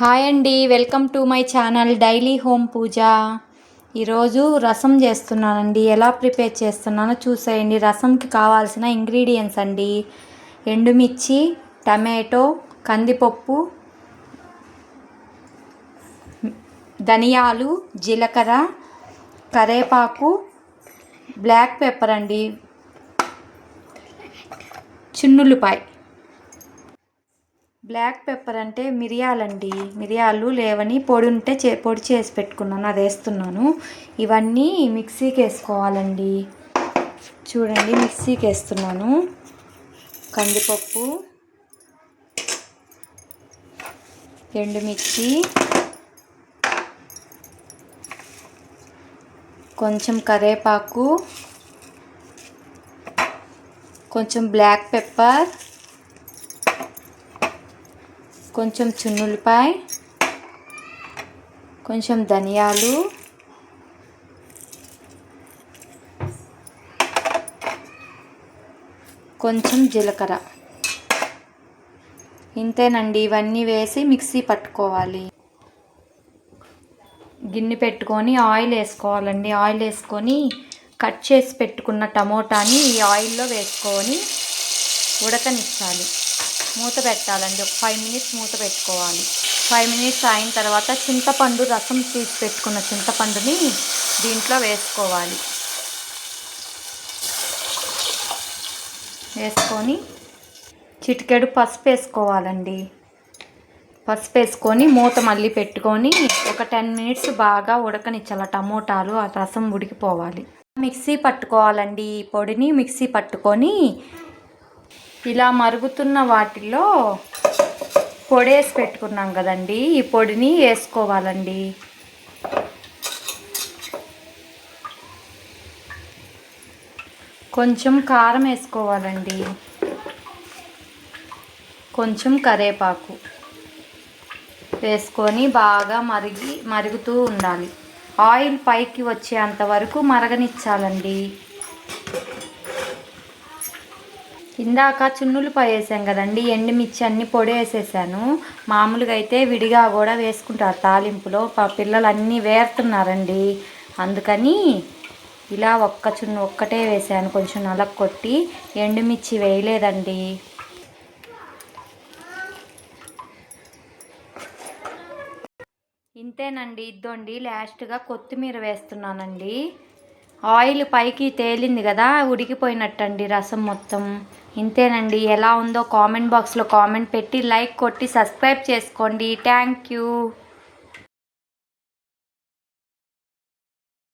Hi అండి welcome to my channel daily home Pooja. ఈరోజు రసం చేస్తున్నానండి. ఎలా ప్రిపేర్ చేస్తున్నానో చూసేయండి. రసంకి కావాల్సిన ఇంగ్రీడియంట్స్ అండి. ఎండుమిర్చి టమాటో కందిపప్పు ధనియాలు జీలకర్ర కరేపాకు బ్లాక్ పెప్పర్ అండి. చిన్నుల్లిపాయ. బ్లాక్ పెప్పర్ అంటే మిరియాలండి. మిరియాలు లేవని పొడి ఉంటే చే పొడి చేసి పెట్టుకున్నాను అది వేస్తున్నాను. ఇవన్నీ మిక్సీకి వేసుకోవాలండి. చూడండి మిక్సీకి వేస్తున్నాను. కందిపప్పు ఎండుమిర్చి కొంచెం కరేపాకు కొంచెం బ్లాక్ పెప్పర్ కొంచెం చున్నులపాయ కొంచెం ధనియాలు కొంచెం జీలకర్ర. ఇంతేనండి ఇవన్నీ వేసి మిక్సీ పట్టుకోవాలి. గిన్నె పెట్టుకొని ఆయిల్ వేసుకోవాలండి. ఆయిల్ వేసుకొని కట్ చేసి పెట్టుకున్న టమోటాని ఈ ఆయిల్లో వేసుకొని ఉడకనిచ్చాలి. మూత పెట్టాలండి. ఒక ఫైవ్ మినిట్స్ మూత పెట్టుకోవాలి. ఫైవ్ మినిట్స్ అయిన తర్వాత చింతపండు రసం తీసి పెట్టుకున్న చింతపండుని దీంట్లో వేసుకోవాలి. వేసుకొని చిటికెడు పసుపు వేసుకోవాలండి. పసుపు వేసుకొని మూత మళ్ళీ పెట్టుకొని ఒక టెన్ మినిట్స్ బాగా ఉడకనిచ్చాలి. టమోటాలు ఆ రసం ఉడికిపోవాలి. మిక్సీ పట్టుకోవాలండి ఈ పొడిని. మిక్సీ పట్టుకొని ఇలా మరుగుతున్న వాటిలో పొడి వేసి పెట్టుకున్నాం కదండి. ఈ పొడిని వేసుకోవాలండి. కొంచెం కారం వేసుకోవాలండి. కొంచెం కరేపాకు వేసుకొని బాగా మరిగి మరుగుతూ ఉండాలి. ఆయిల్ పైకి వచ్చేంత వరకు మరగనిచ్చాలండి. ఇందాక చున్నులు వేసాం కదండి ఎండుమిర్చి అన్ని పొడి వేసేసాను. మామూలుగా అయితే విడిగా కూడా వేసుకుంటారు తాలింపులో. పిల్లలు అన్నీ వేరుతున్నారండి. అందుకని ఇలా ఒక్క చున్ను ఒక్కటే వేసాను కొంచెం నలక కొట్టి ఎండుమిర్చి వేయలేదండి. ఇంతేనండి ఇద్దండి. లాస్ట్గా కొత్తిమీర వేస్తున్నానండి. ఆయిల్ పైకి తేలింది కదా ఉడికిపోయినట్టండి రసం మొత్తం. ఇంతేనండి ఎలా ఉందో కామెంట్ బాక్స్లో కామెంట్ పెట్టి లైక్ కొట్టి సబ్స్క్రైబ్ చేసుకోండి. Thank you.